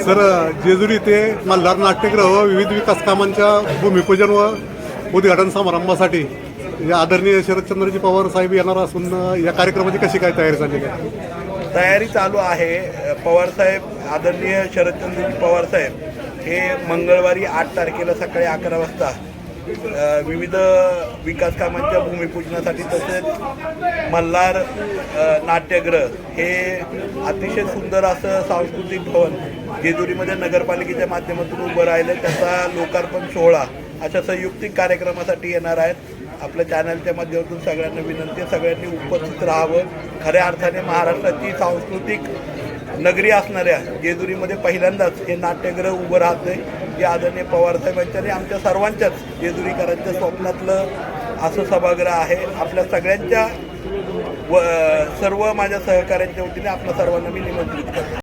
Sir Jejuri ते मल्हार नाट्यगृह विविध विकास कामांच्या भूमिपूजन व उद्घाटन समारंभासाठी या आदरणीय शरदचंद्रजी पवार साहेब येणार असून या कार्यक्रमाची कशी काय तयारी झालेली आहे? तयारी चालू आहे. पवारसाहेब आदरणीय शरदचंद्रजी पवारसाहेब हे मंगळवारी आठ तारखेला सकाळी अकरा वाजता विविध विकास कामांच्या भूमिपूजनासाठी तसेच मल्हार नाट्यग्रह नाट्यगृह हे अतिशय सुंदर असं सांस्कृतिक भवन जेजुरीमध्ये नगरपालिकेच्या माध्यमातून उभं राहिलं त्याचा लोकार्पण सोहळा अशा संयुक्तिक कार्यक्रमासाठी येणार आहेत आपल्या चॅनलच्या माध्यमातून सगळ्यांना विनंती सगळ्यांनी उपस्थित राहावं. खऱ्या अर्थाने महाराष्ट्राची सांस्कृतिक नगरी असणाऱ्या जेजुरीमध्ये पहिल्यांदाच हे नाट्यगृह उभं राहतंय जे आदरणीय पवारसाहेबांच्या आणि आमच्या सर्वांच्याच जेजुरीकरांच्या स्वप्नातलं असं सभागृह आहे. आपल्या सगळ्यांच्या व सर्व माझ्या सहकाऱ्यांच्या वतीने आपल्या सर्वांना मी निमंत्रित करतो.